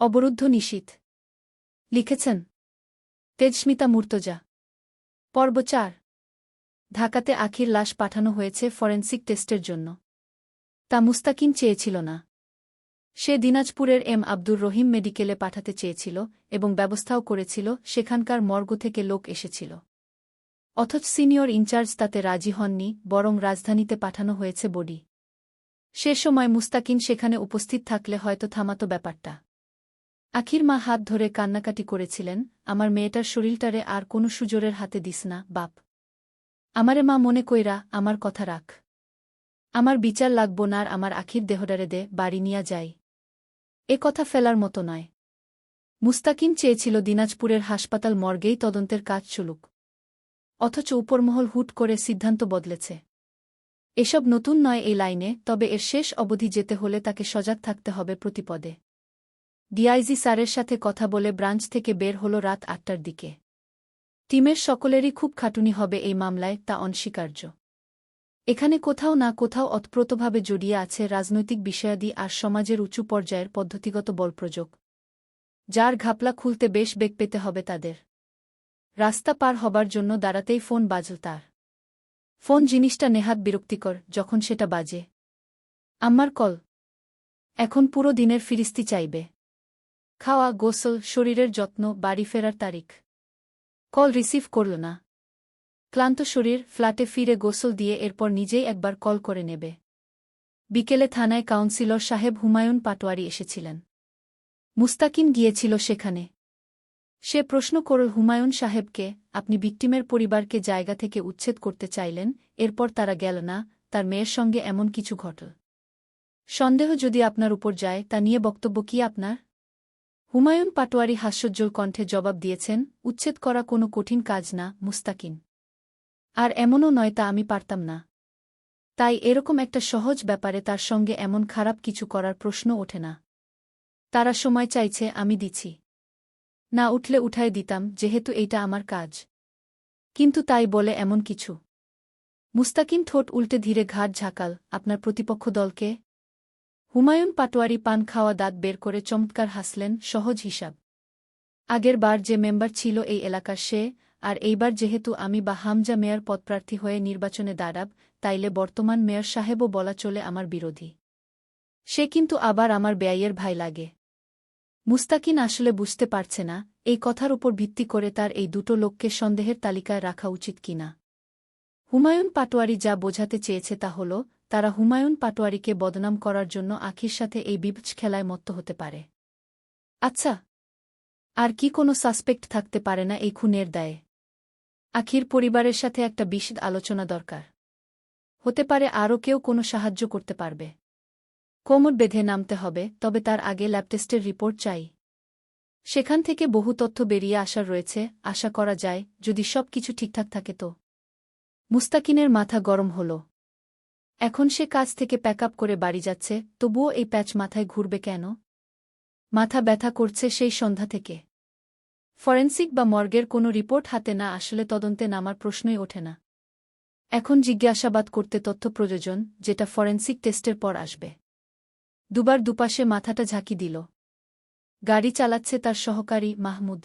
অবরুদ্ধ নিশীথ। লিখেছেন, তেজস্মিতা মুর্তজা। পর্ব চার, ঢাকাতে আখির লাশ পাঠানো হয়েছে ফরেন্সিক টেস্টের জন্য। তা মুস্তাকিন চেয়েছিল না। সে দিনাজপুরের এম আব্দুর রহিম মেডিকেলে পাঠাতে চেয়েছিল এবং ব্যবস্থাও করেছিল, সেখানকার মর্গ থেকে লোক এসেছিল। অথচ সিনিয়র ইনচার্জ তাতে রাজি হননি, বরং রাজধানীতে পাঠানো হয়েছে বডি। সে সময় মুস্তাকিন সেখানে উপস্থিত থাকলে হয়তো থামাত ব্যাপারটা। আখির মা হাত ধরে কান্নাকাটি করেছিলেন, আমার মেয়েটার শরীরটারে আর কোনো সুজোরের হাতে দিস না, বাপ। আমারে মা মনে কইরা, আমার কথা রাখ। আমার বিচার লাগব না আর আমার আখির দেহডারে দে, বাড়ি নিয়া যাই। এ কথা ফেলার মতো নয়। মুস্তাকিম চেয়েছিল দিনাজপুরের হাসপাতাল মর্গেই তদন্তের কাজ চলুক। অথচ উপরমহল হুট করে সিদ্ধান্ত বদলেছে। এসব নতুন নয় এই লাইনে, তবে এর শেষ অবধি যেতে হলে তাকে সজাগ থাকতে হবে প্রতিপদে। ডিআইজি স্যারের সাথে কথা বলে ব্রাঞ্চ থেকে বের হল রাত আটটার দিকে। টিমের সকলেরই খুব খাটুনি হবে এই মামলায়, তা অনস্বীকার্য। এখানে কোথাও না কোথাও অতপ্রতভাবে জড়িয়ে আছে রাজনৈতিক বিষয়াদি আর সমাজের উঁচু পর্যায়ের পদ্ধতিগত বলপ্রযোগ। যার ঘাপলা খুলতে বেশ বেগ পেতে হবে তাদের। রাস্তা পার হবার জন্য দাঁড়াতেই ফোন বাজল তার। ফোন জিনিসটা নেহাত বিরক্তিকর, যখন সেটা বাজে। আম্মার কল। এখন পুরো দিনের ফিরিস্তি চাইবে। খাওয়া, গোসল, শরীরের যত্ন, বাড়ি ফেরার তারিখ। কল রিসিভ করল না। ক্লান্ত শরীর, ফ্ল্যাটে ফিরে গোসল দিয়ে এরপর নিজেই একবার কল করে নেবে। বিকেলে থানায় কাউন্সিলর সাহেব হুমায়ুন পাটোয়ারি এসেছিলেন। মুস্তাকিন গিয়েছিল সেখানে। সে প্রশ্ন করল, হুমায়ুন সাহেবকে আপনি বিক্টিমের পরিবারকে জায়গা থেকে উচ্ছেদ করতে চাইলেন, এরপর তারা গেল না, তার মেয়ের সঙ্গে এমন কিছু ঘটল। সন্দেহ যদি আপনার উপর যায়, তা নিয়ে বক্তব্য কি আপনার? হুমায়ুন পাটোয়ারি হাস্যজ্জ্বল কণ্ঠে জবাব দিয়েছেন, উচ্ছেদ করা কোনো কঠিন কাজ না, মুস্তাকিন। আর এমনও নয় তা আমি পারতাম না। তাই এরকম একটা সহজ ব্যাপারে তার সঙ্গে এমন খারাপ কিছু করার প্রশ্ন ওঠে না। তারা সময় চাইছে, আমি দিছি না উঠলে উঠায় দিতাম, যেহেতু এইটা আমার কাজ। কিন্তু তাই বলে এমন কিছু। মুস্তাকিন ঠোঁট উল্টে ধীরে ঘাট ঝাঁকাল, আপনার প্রতিপক্ষ দলকে হুমায়ুন পাটোয়ারি পান খাওয়া দাঁত বের করে চমৎকার হাসলেন, সহজ হিসাব। আগের বার যে মেম্বার ছিল এই এলাকার সে, আর এইবার যেহেতু আমি বা হামজা মেয়র পদপ্রার্থী হয়ে নির্বাচনে দাঁড়াব, তাইলে বর্তমান মেয়র সাহেবও বলা চলে আমার বিরোধী। সে কিন্তু আবার আমার ব্যয়ের ভাই লাগে। মুস্তাকিন আসলে বুঝতে পারছে না, এই কথার উপর ভিত্তি করে তার এই দুটো লোককে সন্দেহের তালিকায় রাখা উচিত কিনা। হুমায়ুন পাটোয়ারি যা বোঝাতে চেয়েছে তা হল তারা হুমায়ুন পাটোয়ারিকে বদনাম করার জন্য আখির সাথে এই বিবচ খেলায় মত্ত হতে পারে। আচ্ছা আর কি কোনো সাসপেক্ট থাকতে পারে না এই খুনের দায়ে? আখির পরিবারের সাথে একটা বিশদ আলোচনা দরকার। হতে পারে আরও কেউ কোনো সাহায্য করতে পারবে। কোমর বেঁধে নামতে হবে, তবে তার আগে ল্যাবটেস্টের রিপোর্ট চাই। সেখান থেকে বহু তথ্য বেরিয়ে আসার রয়েছে, আশা করা যায়, যদি সব কিছু ঠিকঠাক থাকে তো। মুস্তাকিনের মাথা গরম হল। এখন সে কাজ থেকে প্যাক আপ করে বাড়ি যাচ্ছে, তবুও এই প্যাচ মাথায় ঘুরবে কেন? মাথা ব্যথা করছে সেই সন্ধ্যা থেকে। ফরেন্সিক বা মর্গের কোনো রিপোর্ট হাতে না আসলে তদন্তে নামার প্রশ্নই ওঠে না। এখন জিজ্ঞাসাবাদ করতে তথ্য প্রয়োজন, যেটা ফরেন্সিক টেস্টের পর আসবে। দুবার দুপাশে মাথাটা ঝাঁকি দিল। গাড়ি চালাচ্ছে তার সহকারী মাহমুদ।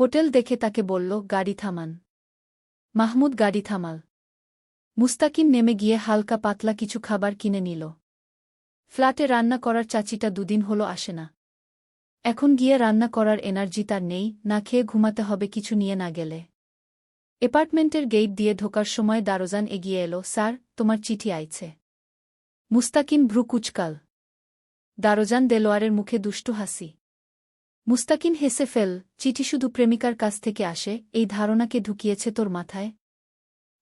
হোটেল দেখে তাকে বলল, গাড়ি থামান। মাহমুদ, গাড়ি থামাল। মুস্তাকিম নেমে গিয়ে হালকা পাতলা কিছু খাবার কিনে নিল। ফ্ল্যাটে রান্না করার চাচিটা দুদিন হলো আসে না। এখন গিয়ে রান্না করার এনার্জি তার নেই, না খেয়ে ঘুমাতে হবে কিছু নিয়ে না গেলে। এপার্টমেন্টের গেট দিয়ে ঢোকার সময় দারোজান এগিয়ে এলো, স্যার, তোমার চিঠি আইছে। মুস্তাকিম ভ্রু কুচকাল। দারোজান দেলোয়ারের মুখে দুষ্টু হাসি। মুস্তাকিন হেসে ফেল, চিঠি শুধু প্রেমিকার কাছ থেকে আসে, এই ধারণাকে ঢুকিয়েছে তোর মাথায়?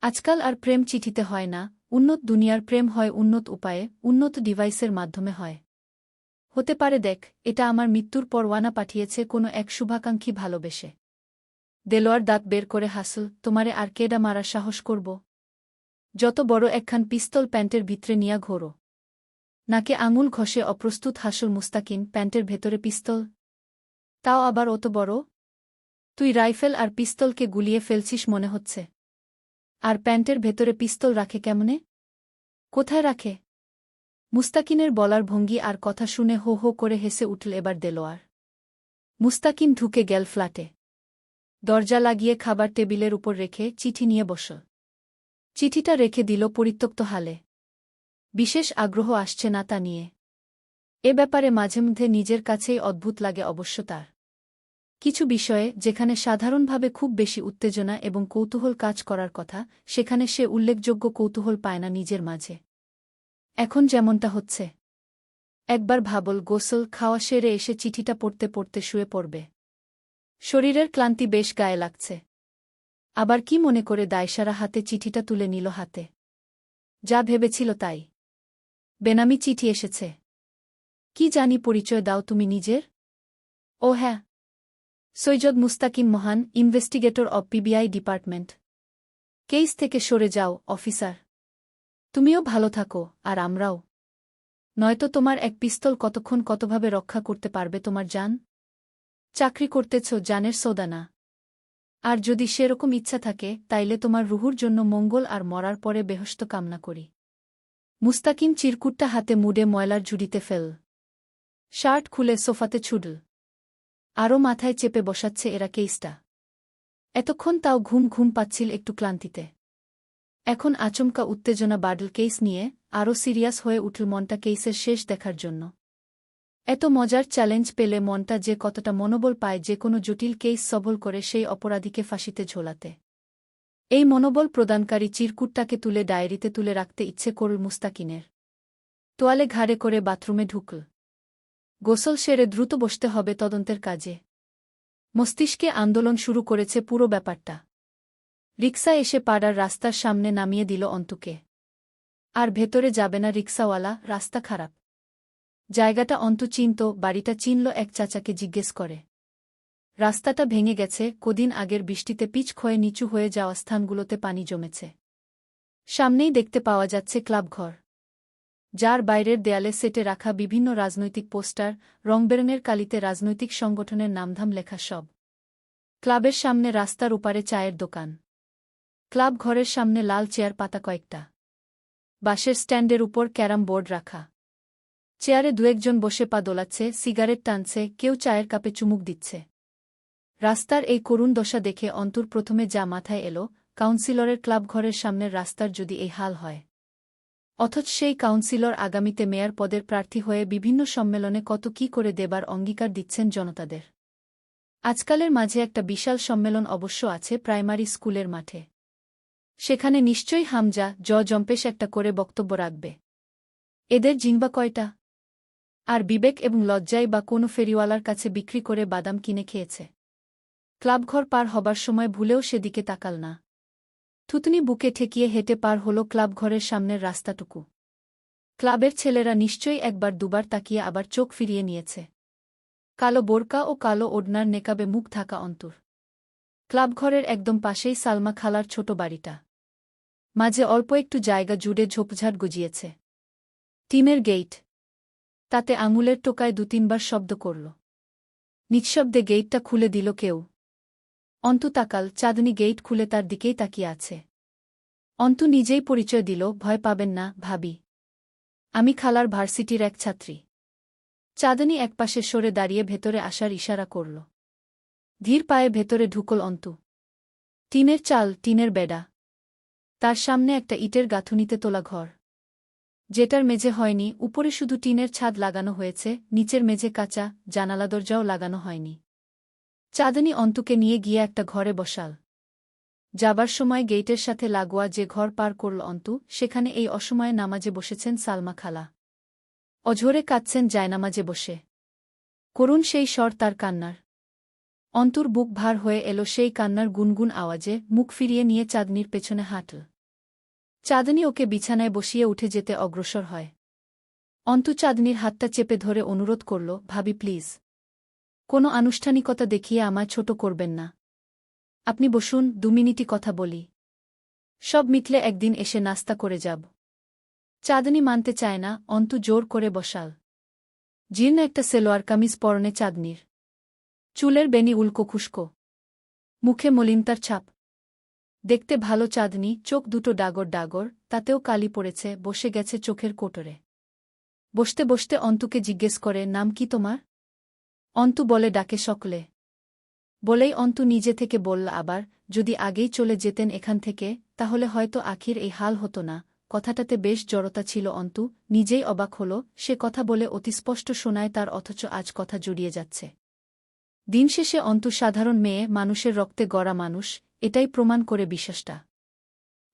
আজকাল আর প্রেম চিঠিতে হয় না, উন্নত দুনিয়ার প্রেম হয় উন্নত উপায়ে, উন্নত ডিভাইসের মাধ্যমে হয়। হতে পারে দেখ, এটা আমার মৃত্যুর পরওয়ানা পাঠিয়েছে কোনো এক শুভাকাঙ্ক্ষী ভালোবেসে। দেলোয়ার দাঁত বের করে হাসল, তোমারে আর কেডা মারার সাহস করব? যত বড় একখান পিস্তল প্যান্টের ভিতরে নিয়া ঘোরো। নাকে আঙুল ঘষে অপ্রস্তুত হাসল মুস্তাকিন, প্যান্টের ভেতরে পিস্তল। তাও আবার অত বড়? তুই রাইফেল আর পিস্তলকে গুলিয়ে ফেলছিস মনে হচ্ছে। আর প্যান্টের ভেতরে পিস্তল রাখে কেমনে? কোথায় রাখে? মুস্তাকিনের বলার ভঙ্গি আর কথা শুনে হো হো করে হেসে উঠল এবার দেলোয়ার। মুস্তাকিন ঢুকে গেল ফ্ল্যাটে। দরজা লাগিয়ে খাবার টেবিলের উপর রেখে চিঠি নিয়ে বস। চিঠিটা রেখে দিল পরিত্যক্ত হালে। বিশেষ আগ্রহ আসছে না তা নিয়ে। এ ব্যাপারে মাঝে মধ্যে নিজের কাছেই অদ্ভুত লাগে অবশ্য তার। কিছু বিষয়ে যেখানে সাধারণভাবে খুব বেশি উত্তেজনা এবং কৌতূহল কাজ করার কথা, সেখানে সে উল্লেখযোগ্য কৌতূহল পায় না নিজের মাঝে। এখন যেমনটা হচ্ছে। একবার ভাবল, গোসল খাওয়া সেরে এসে চিঠিটা পড়তে পড়তে শুয়ে পড়বে। শরীরের ক্লান্তি বেশ গায়ে লাগছে। আবার কি মনে করে দায়সারা হাতে চিঠিটা তুলে নিল হাতে। যা ভেবেছিল তাই। বেনামি চিঠি এসেছে। কি জানি পরিচয় দাও তুমি নিজের? ও হ্যাঁ Syed Mustakim Mahan investigator of PBI department. Case থেকে সরে যাও, অফিসার। তুমিও ভালো থাকো, আর আমরাও। নয়তো তোমার এক পিস্তল কতক্ষণ কতভাবে রক্ষা করতে পারবে তোমার যান চাকরি করতেছ, জানের সৌদানা। আর যদি সেরকম ইচ্ছা থাকে, তাইলে তোমার রুহুর জন্য মঙ্গল আর মরার পরে বেহস্ত কামনা করি। মুস্তাকিম চিরকুটটা হাতে মুডে ময়লার ঝুড়িতে ফেল। শার্ট খুলে সোফাতে ছুডল। আরও মাথায় চেপে বসাচ্ছে এরা কেসটা এতক্ষণ তাও ঘুম ঘুম পাচ্ছিল একটু ক্লান্তিতে। এখন আচমকা উত্তেজনা বাডল কেস নিয়ে আরও সিরিয়াস হয়ে উঠল মনটা কেসের শেষ দেখার জন্য। এত মজার চ্যালেঞ্জ পেলে মনটা যে কতটা মনোবল পায় যে কোনো জটিল কেস সবল করে সেই অপরাধীকে ফাঁসিতে ঝোলাতে। এই মনোবল প্রদানকারী চিরকুটটাকে তুলে ডায়েরিতে তুলে রাখতে ইচ্ছে করল মুস্তাকিনের। তোয়ালে ঘাড়ে করে বাথরুমে ঢুকল। গোসল সেরে দ্রুত বসতে হবে তদন্তের কাজে। মস্তিষ্কে আন্দোলন শুরু করেছে পুরো ব্যাপারটা। রিক্সা এসে পাড়ার রাস্তার সামনে নামিয়ে দিল অন্তুকে। আর ভেতরে যাবে না রিক্সাওয়ালা, রাস্তা খারাপ। জায়গাটা অন্তু চিনত, বাড়িটা চিনল এক চাচাকে জিজ্ঞেস করে। রাস্তাটা ভেঙে গেছে, কদিন আগের বৃষ্টিতে পিচ ক্ষয়ে নিচু হয়ে যাওয়া স্থানগুলোতে পানি জমেছে। সামনেই দেখতে পাওয়া যাচ্ছে ক্লাবঘর। যার বাইরের দেয়ালে সেটে রাখা বিভিন্ন রাজনৈতিক পোস্টার, রংবেরঙের কালিতে রাজনৈতিক সংগঠনের নামধাম লেখা সব। ক্লাবের সামনে রাস্তার উপারে চায়ের দোকান। ক্লাব ঘরের সামনে লাল চেয়ার পাতা কয়েকটা। বাঁশের স্ট্যান্ডের উপর ক্যারাম বোর্ড রাখা। চেয়ারে দুয়েকজন বসে পা দোলাচ্ছে, সিগারেট টানছে, কেউ চায়ের কাপে চুমুক দিচ্ছে। রাস্তার এই করুণ দশা দেখে অন্তর প্রথমে যা মাথায় এলো, কাউন্সিলরের ক্লাবঘরের সামনের রাস্তার যদি এই হাল হয়। অথচ সেই কাউন্সিলর আগামীতে মেয়র পদের প্রার্থী হয়ে বিভিন্ন সম্মেলনে কত কি করে দেবার অঙ্গীকার দিচ্ছেন জনতাদের। আজকালের মাঝে একটা বিশাল সম্মেলন অবশ্য আছে প্রাইমারি স্কুলের মাঠে। সেখানে নিশ্চয়ই হামজা, জ জম্পেশ একটা করে বক্তব্য রাখবে। এদের জিংবা কয়টা? আর বিবেক এবং লজ্জায় বা কোনো ফেরিওয়ালার কাছে বিক্রি করে বাদাম কিনে খেয়েছে। ক্লাবঘর পার হবার সময় ভুলেও সেদিকে তাকাল না। থুতনি বুকে ঠেকিয়ে হেঁটে পার হল ক্লাবঘরের সামনের রাস্তাটুকু। ক্লাবের ছেলেরা নিশ্চয়ই একবার দুবার তাকিয়ে আবার চোখ ফিরিয়ে নিয়েছে। কালো বোরকা ও কালো ওডনার নেকাবে মুখ থাকা অন্তর। ক্লাবঘরের একদম পাশেই সালমা খালার ছোট বাড়িটা। মাঝে অল্প একটু জায়গা জুড়ে ঝোপঝাট গজিয়েছে। টিমের গেইট। তাতে আঙুলের টোকায় দু তিনবার শব্দ করল। নিঃশব্দে গেইটটা খুলে দিল কেউ। অন্তু তাকাল চাঁদনি গেইট খুলে তার দিকেই তাকিয়ে আছে। অন্তু নিজেই পরিচয় দিল, ভয় পাবেন না, ভাবি। আমি খালার ভার্সিটির এক ছাত্রী। চাঁদনি একপাশে সরে দাঁড়িয়ে ভেতরে আসার ইশারা করল। ধীর পায়ে ভেতরে ঢুকল অন্তু। টিনের চাল, টিনের বেডা। তার সামনে একটা ইটের গাঁথুনিতে তোলা ঘর। যেটার মেঝে হয়নি, উপরে শুধু টিনের ছাদ লাগানো হয়েছে, নিচের মেঝে কাঁচা, জানালা দরজাও লাগানো হয়নি। চাঁদনি অন্তুকে নিয়ে গিয়ে একটা ঘরে বসাল। যাবার সময় গেইটের সাথে লাগোয়া যে ঘর পার করল অন্তু, সেখানে এই অসময়ে নামাজে বসেছেন সালমা খালা। অঝোরে কাঁদছেন জায়নামাজে বসে। করুণ সেই স্বর তার কান্নার। অন্তুর বুক ভার হয়ে এলো সেই কান্নার গুনগুন আওয়াজে, মুখ ফিরিয়ে নিয়ে চাঁদনির পেছনে হাঁটল। চাঁদনি ওকে বিছানায় বসিয়ে উঠে যেতে অগ্রসর হয়। অন্তু চাঁদনির হাতটা চেপে ধরে অনুরোধ করল, ভাবি, প্লিজ। কোনো আনুষ্ঠানিকতা দেখিয়ে আমায় ছোট করবেন না। আপনি বসুন, দু মিনিটই কথা বলি। সব মিটলে একদিন এসে নাস্তা করে যাব। চাঁদনি মানতে চায় না, অন্তু জোর করে বসাল। জীর্ণ একটা সেলোয়ার কামিজ পরনে চাঁদনির। চুলের বেনি উল্কো খুস্কো। মুখে মলিনতার ছাপ। দেখতে ভালো চাঁদনি, চোখ দুটো ডাগর ডাগর, তাতেও কালি পড়েছে, বসে গেছে চোখের কোটরে। বসতে বসতে অন্তুকে জিজ্ঞেস করে, নাম কি তোমার? অন্তু বলে ডাকে সকলে। বলেই অন্তু নিজে থেকে বলল, আবার যদি আগেই চলে যেতেন এখান থেকে, তাহলে হয়তো আখির এই হাল হতো না। কথাটাতে বেশ জড়তা ছিল অন্তু, নিজেই অবাক হল, সে কথা বলে অতি স্পষ্ট শোনায় তার, অথচ আজ কথা জড়িয়ে যাচ্ছে। দিন শেষে অন্তু সাধারণ মেয়ে, মানুষের রক্তে গড়া মানুষ, এটাই প্রমাণ করে বিশ্বাসটা।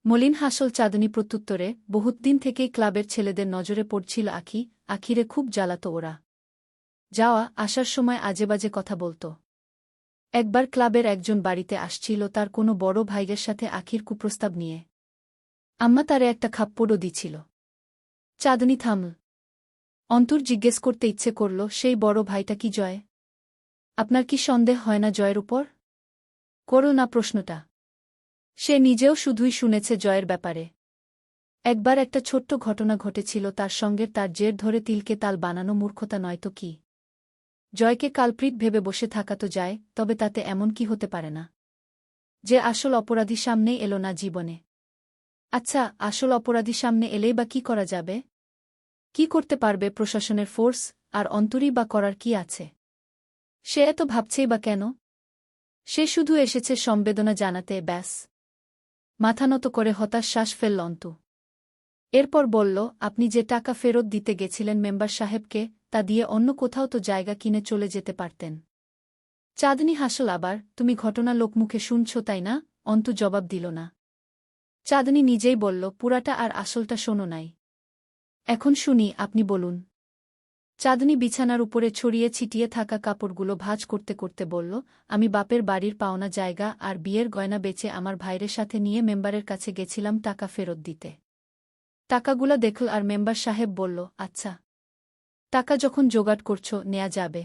মলিন হাসল চাঁদনী প্রত্যুত্তরে, বহুত দিন থেকেই ক্লাবের ছেলেদের নজরে পড়ছিল আখি, আখিরে খুব জ্বালাত ওরা। যাওয়া, আসার সময় আজেবাজে কথা বলত। একবার ক্লাবের একজন বাড়িতে আসছিল তার কোনো বড় ভাইয়ের সাথে আখির কুপ্রস্তাব নিয়ে। আম্মা তারে একটা খাপ্পড়ও দিছিল। চাঁদনী থামল অন্তর জিজ্ঞেস করতে ইচ্ছে করল, সেই বড় ভাইটা কি জয়? আপনার কি সন্দেহ হয় না জয়ের উপর? করো না প্রশ্নটা। সে নিজেও শুধুই শুনেছে জয়ের ব্যাপারে। একবার একটা ছোট্ট ঘটনা ঘটেছিল তার সঙ্গে তার জের ধরে তিলকে তাল বানানো মূর্খতা নয়তো কি? জয়কে কালপ্রিট ভেবে বসে থাকা তো যায়, তবে তাতে এমন কি হতে পারে না? যে আসল অপরাধী সামনেই এলো না জীবনে। আচ্ছা আসল অপরাধী সামনে এলেই বা কি করা যাবে? কি করতে পারবে প্রশাসনের ফোর্স, আর অন্তরই বা করার কি আছে? সে এত ভাবছেই বা কেন? সে শুধু এসেছে সম্বেদনা জানাতে, ব্যাস। মাথা নত করে হতাশ শ্বাস ফেলল অন্তু। এরপর বলল, আপনি যে টাকা ফেরত দিতে গেছিলেন মেম্বার সাহেবকে তা দিয়ে অন্য কোথাও তো জায়গা কিনে চলে যেতে পারতেন। চাঁদনি হাসল আবার, তুমি ঘটনা লোকমুখে শুনছ তাই না? অন্তু জবাব দিল না। চাঁদনি নিজেই বলল, পুরাটা আর আসলটা শোনো নাই। এখন শুনি, আপনি বলুন। চাঁদনি বিছানার উপরে ছড়িয়ে ছিটিয়ে থাকা কাপড়গুলো ভাজ করতে করতে বলল, আমি বাপের বাড়ির পাওনা জায়গা আর বিয়ের গয়না বেচে আমার ভাইয়ের সাথে নিয়ে মেম্বারের কাছে গেছিলাম টাকা ফেরত দিতে। টাকাগুলো দেখল আর মেম্বার সাহেব বলল আচ্ছা। টাকা যখন জোগাড় করছ, নেয়া যাবে।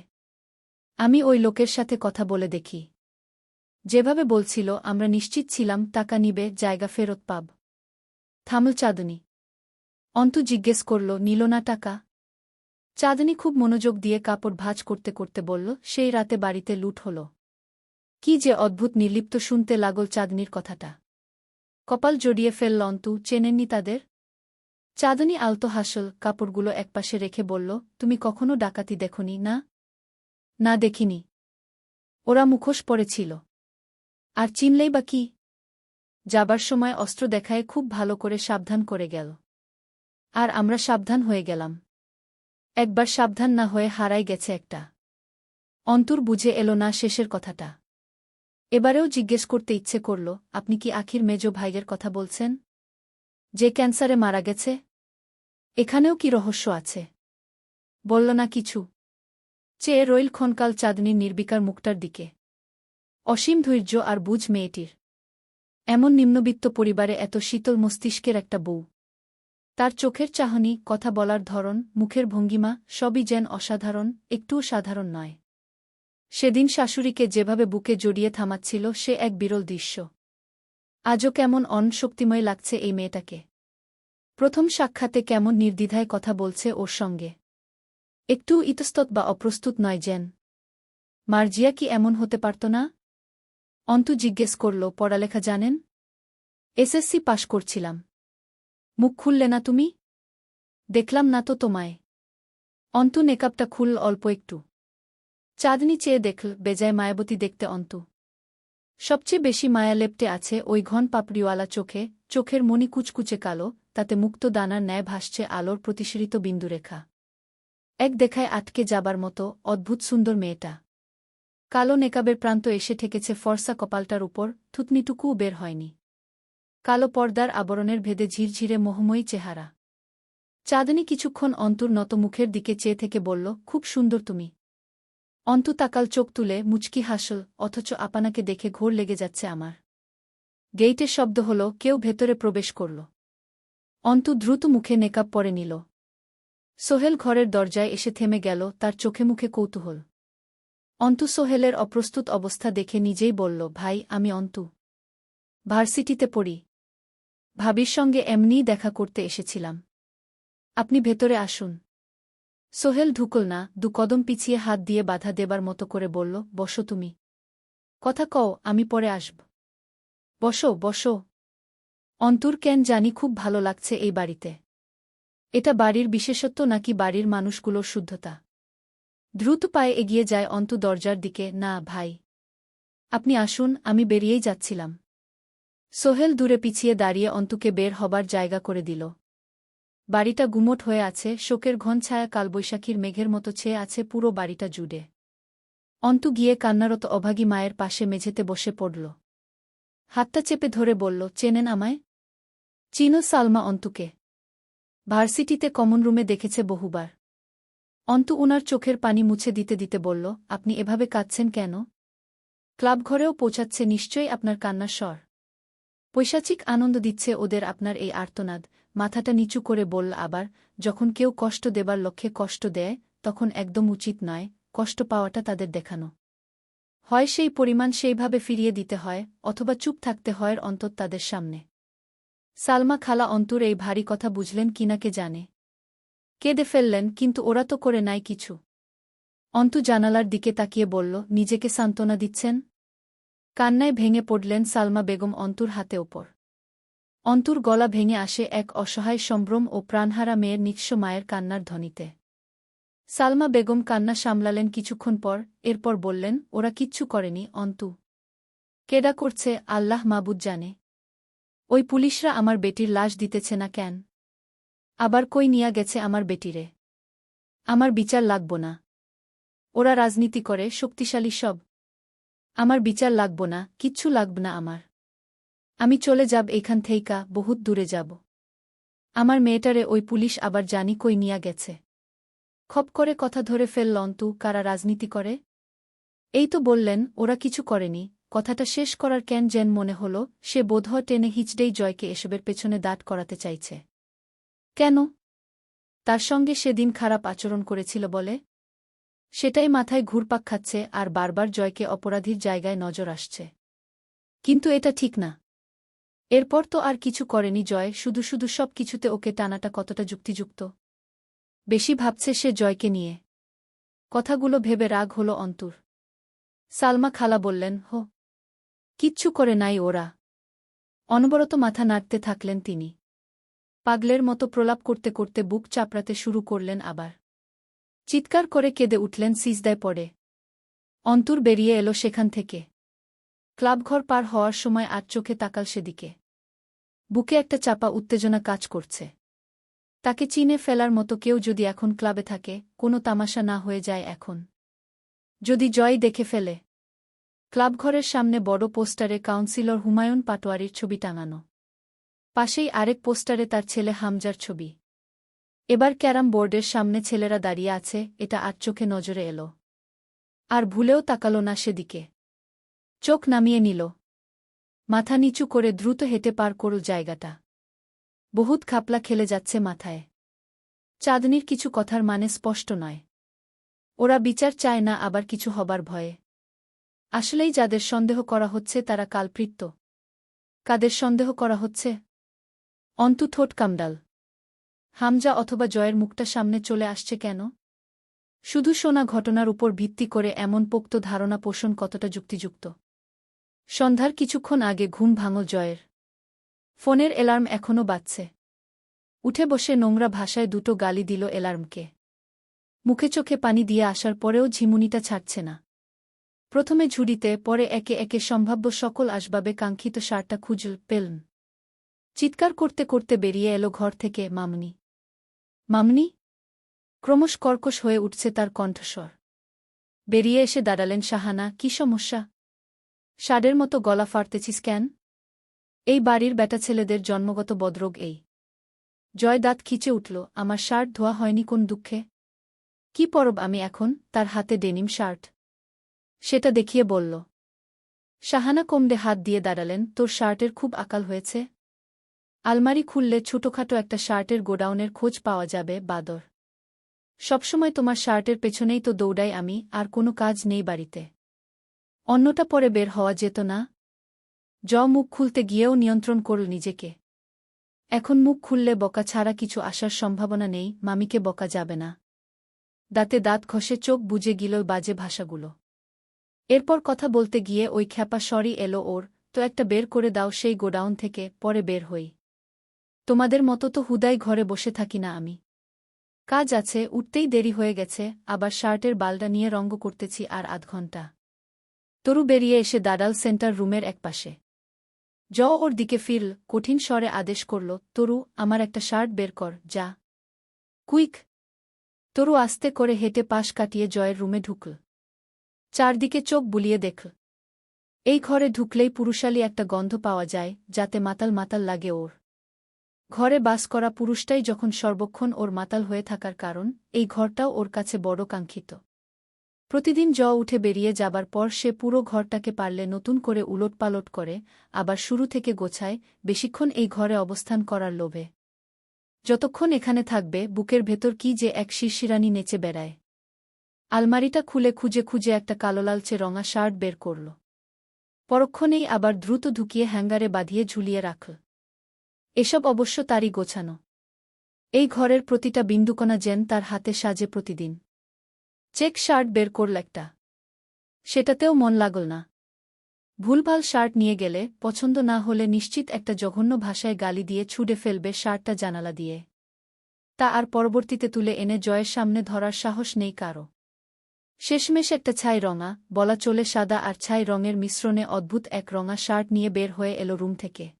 আমি ওই লোকের সাথে কথা বলে দেখি। যেভাবে বলছিল, আমরা নিশ্চিত ছিলাম, টাকা নিবে, জায়গা ফেরত পাব। থামল চাঁদনি। অন্তু জিজ্ঞেস করল, নিল না টাকা? চাঁদনি খুব মনোযোগ দিয়ে কাপড় ভাঁজ করতে করতে বলল, সেই রাতে বাড়িতে লুট হল। কি যে অদ্ভুত নির্লিপ্ত শুনতে লাগল চাঁদনির কথাটা। কপাল জড়িয়ে ফেলল অন্তু, চেনেননি তাদের? চাঁদনি আলতো হাসল, কাপড়গুলো একপাশে রেখে বলল, তুমি কখনো ডাকাতি দেখনি, না? না, দেখিনি। ওরা মুখোশ পড়েছিল আর চিনলেই বা কি? যাবার সময় অস্ত্র দেখায় খুব ভালো করে সাবধান করে গেল। আর আমরা সাবধান হয়ে গেলাম। একবার সাবধান না হয়ে হারাই গেছে একটা। অন্তর বুঝে এলো না শেষের কথাটা। এবারেও জিজ্ঞেস করতে ইচ্ছে করল, আপনি কি আখির মেজ ভাইয়ের কথা বলছেন? যে ক্যান্সারে মারা গেছে? এখানেও কি রহস্য আছে? বলল না কিছু। চেয়ে রইল ক্ষণকাল চাঁদনির নির্বিকার মুখটার দিকে। অসীম ধৈর্য আর বুঝ মেয়েটির। এমন নিম্নবিত্ত পরিবারে এত শীতল মস্তিষ্কের একটা বউ। তার চোখের চাহনি, কথা বলার ধরন, মুখের ভঙ্গিমা, সবই যেন অসাধারণ, একটুও সাধারণ নয়। সেদিন শাশুড়িকে যেভাবে বুকে জড়িয়ে থামাচ্ছিল, সে এক বিরল দৃশ্য। আজও কেমন অনশক্তিময় লাগছে এই মেয়েটাকে। প্রথম সাক্ষাতে কেমন নির্দ্বিধায় কথা বলছে ওর সঙ্গে। একটু ইতস্তত বা অপ্রস্তুত নয় যেন মার্জিয়া কি এমন হতে পারত না? অন্তু জিজ্ঞেস করল, পড়ালেখা জানেন? এসএসসি পাশ করছিলাম। মুখ খুললে না তুমি? দেখলাম না তো তোমায়। অন্তু নেকাপটা খুলল অল্প একটু। চাঁদনি চেয়ে দেখল, বেজায় মায়াবতী দেখতে অন্তু। সবচেয়ে বেশি মায়া লেপটে আছে ওই ঘন পাপড়িওয়ালা চোখে, চোখের মনি কুচকুচে কালো, তাতে মুক্ত দানার ন্যায় ভাসছে আলোর প্রতিসরিত বিন্দুরেখা। এক দেখায় আটকে যাবার মতো অদ্ভুত সুন্দর মেয়েটা। কালো নেকাবের প্রান্ত এসে ঠেকেছে ফর্সা কপালটার উপর, থুতনিটুকুও বের হয়নি। কালো পর্দার আবরণের ভেদে ঝিরঝিরে মোহময়ী চেহারা। চাঁদনি কিছুক্ষণ অন্তুর নত মুখের দিকে চেয়ে থেকে বলল, খুব সুন্দর তুমি। অন্তু তাকাল চোখ তুলে মুচকি হাসল, অথচ আপানাকে দেখে ঘোর লেগে যাচ্ছে আমার। গেইটের শব্দ হল, কেউ ভেতরে প্রবেশ করল। অন্তু দ্রুত মুখে নেকাব পরে নিল। সোহেল ঘরের দরজায় এসে থেমে গেল, তার চোখে মুখে কৌতূহল। অন্তু সোহেলের অপ্রস্তুত অবস্থা দেখে নিজেই বলল, ভাই, আমি অন্তু। ভার্সিটিতে পড়ি। ভাবির সঙ্গে এমনিই দেখা করতে এসেছিলাম। আপনি ভেতরে আসুন। সোহেল ঢুকল না, দু কদম পিছিয়ে হাত দিয়ে বাধা দেবার মতো করে বলল, বসো তুমি। কথা কও, আমি পরে আসব। বসো বসো। অন্তুর কেন জানি খুব ভালো লাগছে এই বাড়িতে। এটা বাড়ির বিশেষত্ব নাকি বাড়ির মানুষগুলোর শুদ্ধতা? দ্রুত পায়ে এগিয়ে যায় অন্তু দরজার দিকে, না, ভাই। আপনি আসুন, আমি বেরিয়েই যাচ্ছিলাম। সোহেল দূরে পিছিয়ে দাঁড়িয়ে অন্তুকে বের হবার জায়গা করে দিল। বাড়িটা গুমট হয়ে আছে, শোকের ঘন ছায়া কালবৈশাখীর মেঘের মতো ছেয়ে আছে পুরো বাড়িটা জুড়ে। অন্তু গিয়ে কান্নারত অভাগী মায়ের পাশে মেঝেতে বসে পড়ল। হাতটা চেপে ধরে বলল চেনেন আমায়? চিনো সালমা অন্তুকে। ভার্সিটিতে কমন রুমে দেখেছে বহুবার। অন্তু উনার চোখের পানি মুছে দিতে দিতে বলল, আপনি এভাবে কাঁদছেন কেন? ক্লাব ঘরেও পৌঁছাচ্ছে নিশ্চয়ই আপনার কান্নার স্বর। পৈশাচিক আনন্দ দিচ্ছে ওদের আপনার এই আর্তনাদ। মাথাটা নিচু করে বলল আবার, যখন কেউ কষ্ট দেবার লক্ষ্যে কষ্ট দেয়, তখন একদম উচিত নয়, কষ্ট পাওয়াটা তাদের দেখানো। হয় সেই পরিমাণ সেইভাবে ফিরিয়ে দিতে হয়, অথবা চুপ থাকতে হয় অন্তত তাদের সামনে। সালমা খালা অন্তুর এই ভারী কথা বুঝলেন কিনাকে জানে। কেঁদে ফেললেন, কিন্তু ওরা তো করে নাই কিছু। অন্তু জানালার দিকে তাকিয়ে বলল, নিজেকে সান্ত্বনা দিচ্ছেন? কান্নায় ভেঙে পড়লেন সালমা বেগম অন্তুর হাতে ওপর। অন্তুর গলা ভেঙে আসে এক অসহায় সম্ভ্রম ও প্রাণহারা মেয়ের নিঃস্ব মায়ের কান্নার ধ্বনিতে। সালমা বেগম কান্না সামলালেন কিছুক্ষণ পর, এরপর বললেন, ওরা কিচ্ছু করেনি, অন্তু। কেডা করছে, আল্লাহ মাবুদ জানে। ওই পুলিশরা আমার বেটির লাশ দিতেছে না কেন? আবার কই নিয়া গেছে আমার বেটিরে? আমার বিচার লাগব না। ওরা রাজনীতি করে, শক্তিশালী সব। আমার বিচার লাগব না, কিচ্ছু লাগব না আমার। আমি চলে যাব এখান থেইকা, বহুত দূরে যাব। আমার মেয়েটারে ওই পুলিশ আবার জানি কই নিয়া গেছে। খপ করে কথা ধরে ফেল লন্তু, কারা রাজনীতি করে? এই তো বললেন, ওরা কিছু করেনি, কথাটা শেষ করার কেন যেন মনে হল, সে বোধহয় টেনে হিচড়েই জয়কে এসবের পেছনে দাঁত করাতে চাইছে। কেন? তার সঙ্গে সেদিন খারাপ আচরণ করেছিল বলে? সেটাই মাথায় ঘুরপাক খাচ্ছে আর বারবার জয়কে অপরাধীর জায়গায় নজর আসছে। কিন্তু এটা ঠিক না। এরপর তো আর কিছু করেনি জয়, শুধু শুধু সব কিছুতে ওকে টানাটা কতটা যুক্তিযুক্ত। বেশি ভাবছে সে জয়কে নিয়ে। কথাগুলো ভেবে রাগ হল অন্তুর। সালমা খালা বললেন, হো, কিচ্ছু করে নাই ওরা। অনবরত মাথা নাড়তে থাকলেন তিনি। পাগলের মতো প্রলাপ করতে করতে বুক চাপড়াতে শুরু করলেন আবার। চিৎকার করে কেঁদে উঠলেন সিজদায় পড়ে। অন্তর বেরিয়ে এলো সেখান থেকে। ক্লাবঘর পার হওয়ার সময় আর চোখে তাকাল সেদিকে। বুকে একটা চাপা উত্তেজনা কাজ করছে। তাকে চিনে ফেলার মতো কেউ যদি এখন ক্লাবে থাকে, কোনো তামাশা না হয়ে যায় এখন। যদি জয় দেখে ফেলে। ক্লাবঘরের সামনে বড় পোস্টারে কাউন্সিলর হুমায়ুন পাটোয়ারির ছবি টাঙানো। পাশেই আরেক পোস্টারে তার ছেলে হামজার ছবি। এবার ক্যারাম বোর্ডের সামনে ছেলেরা দাঁড়িয়ে আছে, এটা আর চোখে নজরে এলো। আর ভুলেও তাকালো না সেদিকে। চোখ নামিয়ে নিল। মাথা নিচু করে দ্রুত হেঁটে পার করল জায়গাটা। বহুত খাপলা খেলে যাচ্ছে মাথায়। চাঁদনির কিছু কথার মানে স্পষ্ট নয়। ওরা বিচার চায় না আবার কিছু হবার ভয়ে। আসলেই যাদের সন্দেহ করা হচ্ছে তারা কালপৃত্ত কাদের সন্দেহ করা হচ্ছে? অন্তু ঠোঁট কামডাল। হামজা অথবা জয়ের মুখটা সামনে চলে আসছে কেন? শুধু শোনা ঘটনার উপর ভিত্তি করে এমন পোক্ত ধারণা পোষণ কতটা যুক্তিযুক্ত? সন্ধ্যার কিছুক্ষণ আগে ঘুম ভাঙল জয়ের। ফোনের এলার্ম এখনও বাজছে। উঠে বসে নোংরা ভাষায় দুটো গালি দিল এলার্মকে মুখে চোখে পানি দিয়ে আসার পরেও ঝিমুনিটা ছাড়ছে না। প্রথমে ঝুড়িতে, পরে একে একে সম্ভাব্য সকল আসবাবে কাঙ্ক্ষিত সারটা খুঁজল পেলন। চিৎকার করতে করতে বেরিয়ে এলো ঘর থেকে মামনি। মামনি? ক্রমশ কর্কশ হয়ে উঠছে তার কণ্ঠস্বর। বেরিয়ে এসে দাঁড়ালেন শাহানা, কি সমস্যা? ষাডের মতো গলা ফাড়তেছিস কেন? এই বাড়ির বেটা ছেলেদের জন্মগত বদরোগ এই। জয় দাঁত খিচে উঠল, আমার শার্ট ধোয়া হয়নি কোন দুঃখে? কি পরব আমি এখন, তার হাতে ডেনিম শার্ট সেটা দেখিয়ে বলল। শাহানা কমদে হাত দিয়ে দাঁড়ালেন, তোর শার্টের খুব আকাল হয়েছে? আলমারি খুললে ছোটখাটো একটা শার্টের গোডাউনের খোঁজ পাওয়া যাবে, বাদর। সবসময় তোমার শার্টের পেছনেই তো দৌড়াই আমি, আর কোনো কাজ নেই বাড়িতে। অন্যটা পরে বের হওয়া যেত না। জ মুখ খুলতে গিয়েও নিয়ন্ত্রণ করল নিজেকে। এখন মুখ খুললে বকা ছাড়া কিছু আসার সম্ভাবনা নেই, মামিকে বকা যাবে না। দাঁতে দাঁত ঘষে চোখ বুঝে গিল বাজে ভাষাগুলো। এরপর কথা বলতে গিয়ে ওই খ্যাপা, সরি, এলো ওর, তো একটা বের করে দাও, সেই গোডাউন থেকে, পরে বের হই। তোমাদের মতো তো হুদাই ঘরে বসে থাকি না আমি। কাজ আছে, উঠতেই দেরি হয়ে গেছে, আবার শার্টের বালটা নিয়ে রঙ্গ করতেছি আর আধ ঘণ্টা। তরু বেরিয়ে এসে দাডাল সেন্টার রুমের একপাশে। জ ওর দিকে ফিরল কঠিন স্বরে আদেশ করল, তরু, আমার একটা শার্ট বের কর, যা। কুইক! তরু আস্তে করে হেঁটে পাশ কাটিয়ে জয়ের রুমে ঢুকল। চারদিকে চোখ বুলিয়ে দেখল। এই ঘরে ঢুকলেই পুরুষালী একটা গন্ধ পাওয়া যায়, যাতে মাতাল মাতাল লাগে ওর। ঘরে বাস করা পুরুষটাই যখন সর্বক্ষণ ওর মাতাল হয়ে থাকার কারণ, এই ঘরটাও ওর কাছে বড় কাঙ্ক্ষিত। প্রতিদিন জ উঠে বেরিয়ে যাবার পর সে পুরো ঘরটাকে পারলে নতুন করে উলটপালট করে, আবার শুরু থেকে গোছায়, বেশিক্ষণ এই ঘরে অবস্থান করার লোভে। যতক্ষণ এখানে থাকবে, বুকের ভেতর কি যে এক শিরশিরানি নেচে বেড়ায়। আলমারিটা খুলে খুঁজে খুঁজে একটা কালো লালচে রঙা শার্ট বের করল। পরক্ষণেই আবার দ্রুত ঢুকিয়ে হ্যাঙ্গারে বাঁধিয়ে ঝুলিয়ে রাখল। এসব অবশ্য তারই গোছানো। এই ঘরের প্রতিটা বিন্দুকণা যেন তার হাতে সাজে প্রতিদিন। চেক শার্ট বের করল একটা। সেটাতেও মন লাগল না। ভুলভাল শার্ট নিয়ে গেলে পছন্দ না হলে নিশ্চিত একটা জঘন্য ভাষায় গালি দিয়ে ছুড়ে ফেলবে শার্টটা জানালা দিয়ে। তা আর পরবর্তীতে তুলে এনে জয়ের সামনে ধরার সাহস নেই কারও। শেষমেশ একটা ছাই রঙা, বলা চলে সাদা আর ছাই রঙের মিশ্রণে অদ্ভুত এক রঙা শার্ট নিয়ে বের হয়ে এলো রুম থেকে।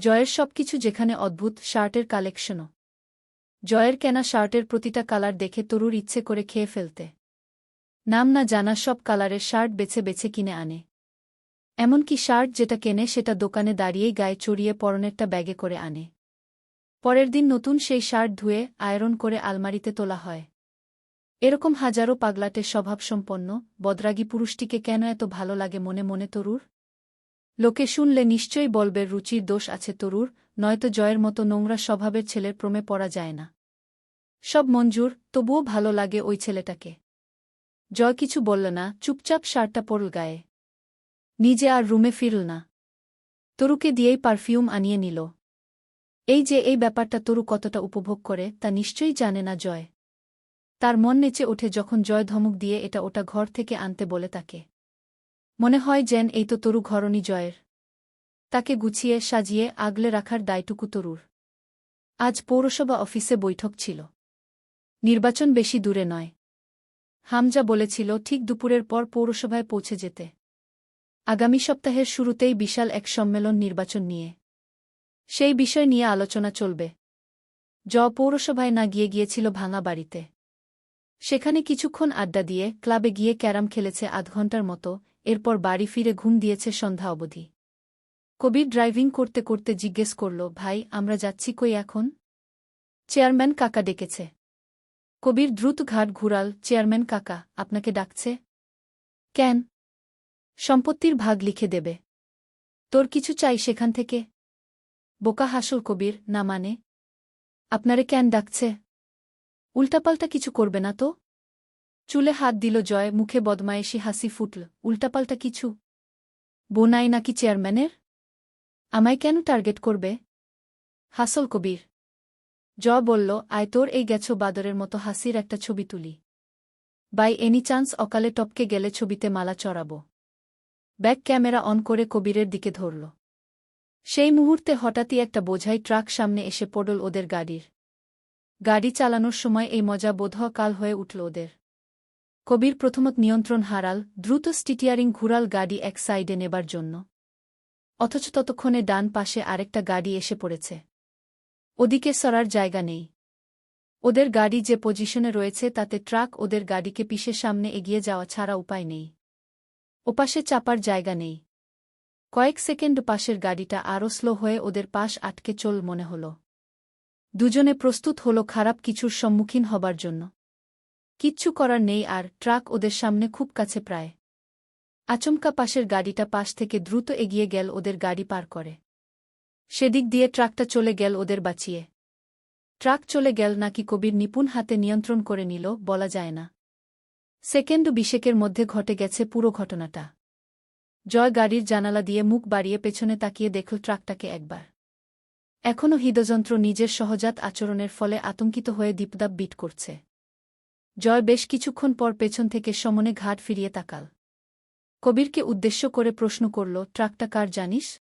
জয়ের সবকিছু যেখানে অদ্ভুত, শার্টের কালেকশনও। জয়ের কেনা শার্টের প্রতিটা কালার দেখে তরুর ইচ্ছে করে খেয়ে ফেলতে। নাম না জানা সব কালারের শার্ট বেছে বেছে কিনে আনে। এমনকি শার্ট যেটা কেনে সেটা দোকানে দাঁড়িয়েই গায়ে চড়িয়ে পরনেরটা ব্যাগে করে আনে। পরের দিন নতুন সেই শার্ট ধুয়ে আয়রন করে আলমারিতে তোলা হয়। এরকম হাজারো পাগলাটে স্বভাবসম্পন্ন, বদরাগী পুরুষটিকে কেন এত ভালো লাগে মনে মনে তরুর? লোকে শুনলে নিশ্চয়ই বলবে, রুচির দোষ আছে তরুর, নয়তো জয়ের মতো নোংরা স্বভাবের ছেলের প্রমে পড়া যায় না। সব মঞ্জুর, তবুও ভালো লাগে ওই ছেলেটাকে। জয় কিছু বলল না, চুপচাপ শার্টটা পড়ল গায়ে। নিজে আর রুমে ফিরল না। তরুকে দিয়েই পারফিউম আনিয়ে নিল। এই যে এই ব্যাপারটা তরু কতটা উপভোগ করে, তা নিশ্চয়ই জানে না জয়। তার মন নেচে ওঠে যখন জয় ধমক দিয়ে এটা ওটা ঘর থেকে আনতে বলে তাকে। মনে হয় যেন এই তো তরু ঘরণী জয়ের। তাকে গুছিয়ে সাজিয়ে আগলে রাখার দায়টুকু তরুর। আজ পৌরসভা অফিসে বৈঠক ছিল। নির্বাচন বেশি দূরে নয়। হামজা বলেছিল ঠিক দুপুরের পর পৌরসভায় পৌঁছে যেতে। আগামী সপ্তাহের শুরুতেই বিশাল এক সম্মেলন নির্বাচন নিয়ে। সেই বিষয় নিয়ে আলোচনা চলবে। জ পৌরসভায় না গিয়ে গিয়েছিল ভাঙা বাড়িতে। সেখানে কিছুক্ষণ আড্ডা দিয়ে ক্লাবে গিয়ে ক্যারাম খেলেছে আধ ঘণ্টার মতো এরপর বাড়ি ফিরে ঘুম দিয়েছে সন্ধ্যা অবধি। কবির ড্রাইভিং করতে করতে জিজ্ঞেস করল, ভাই, আমরা যাচ্ছি কই এখন? চেয়ারম্যান কাকা ডেকেছে। কবির দ্রুত ঘাট ঘুরাল, চেয়ারম্যান কাকা, আপনাকে ডাকছে? কেন? সম্পত্তির ভাগ লিখে দেবে। তোর কিছু চাই সেখান থেকে? বোকা হাসল কবির, না মানে? আপনারে কেন ডাকছে? উল্টাপাল্টা কিছু করবে না তো? চুলে হাত দিল জয়, মুখে বদমায়েশি হাসি ফুটল। উল্টাপাল্টা কিছু? বোনাই নাকি চেয়ারম্যানের? আমায় কেন টার্গেট করবে? হাসল কবির। জ বলল, আয় তোর এই গেছো বাদরের মতো হাসির একটা ছবি তুলি। বাই এনি চান্স অকালে টপকে গেলে ছবিতে মালা চড়াব। ব্যাক ক্যামেরা অন করে কবিরের দিকে ধরল। সেই মুহূর্তে হঠাৎই একটা বোঝাই ট্রাক সামনে এসে পড়ল ওদের গাড়ির। গাড়ি চালানোর সময় এই মজা বোধহয় কাল হয়ে উঠল ওদের। কবির প্রথমত নিয়ন্ত্রণ হারাল, দ্রুত স্টিটিয়ারিং ঘুরাল গাড়ি এক সাইডে নেবার জন্য। অথচ ততক্ষণে ডান পাশে আরেকটা গাড়ি এসে পড়েছে। ওদিকে সরার জায়গা নেই। ওদের গাড়ি যে পজিশনে রয়েছে তাতে ট্রাক ওদের গাড়িকে পিসের সামনে এগিয়ে যাওয়া ছাড়া উপায় নেই। ওপাশে চাপার জায়গা নেই। কয়েক সেকেন্ড পাশের গাড়িটা আরও স্লো হয়ে ওদের পাশ আটকে চল মনে হল। দুজনে প্রস্তুত হল খারাপ কিছুর সম্মুখীন হবার জন্য। কিচ্ছু করার নেই আর ট্রাক ওদের সামনে খুব কাছে প্রায়। আচমকা পাশের গাড়িটা পাশ থেকে দ্রুত এগিয়ে গেল, ওদের গাড়ি পার করে। সেদিক দিয়ে ট্রাকটা চলে গেল ওদের বাঁচিয়ে। ট্রাক চলে গেল নাকি কবির নিপুণ হাতে নিয়ন্ত্রণ করে নিল, বলা যায় না। সেকেন্ড বিশেকের মধ্যে ঘটে গেছে পুরো ঘটনাটা। জয় গাড়ির জানালা দিয়ে মুখ বাড়িয়ে পেছনে তাকিয়ে দেখল ট্রাকটাকে একবার। এখনও হৃদযন্ত্র নিজের সহজাত আচরণের ফলে আতঙ্কিত হয়ে দীপদাপ বিট করছে। জয় বেশ কিছুক্ষণ পর পেছন থেকে সমনে ঘাট ফিরিয়ে তাকাল। কবিরকে উদ্দেশ্য করে প্রশ্ন করল, ট্রাকটা কার জানিস?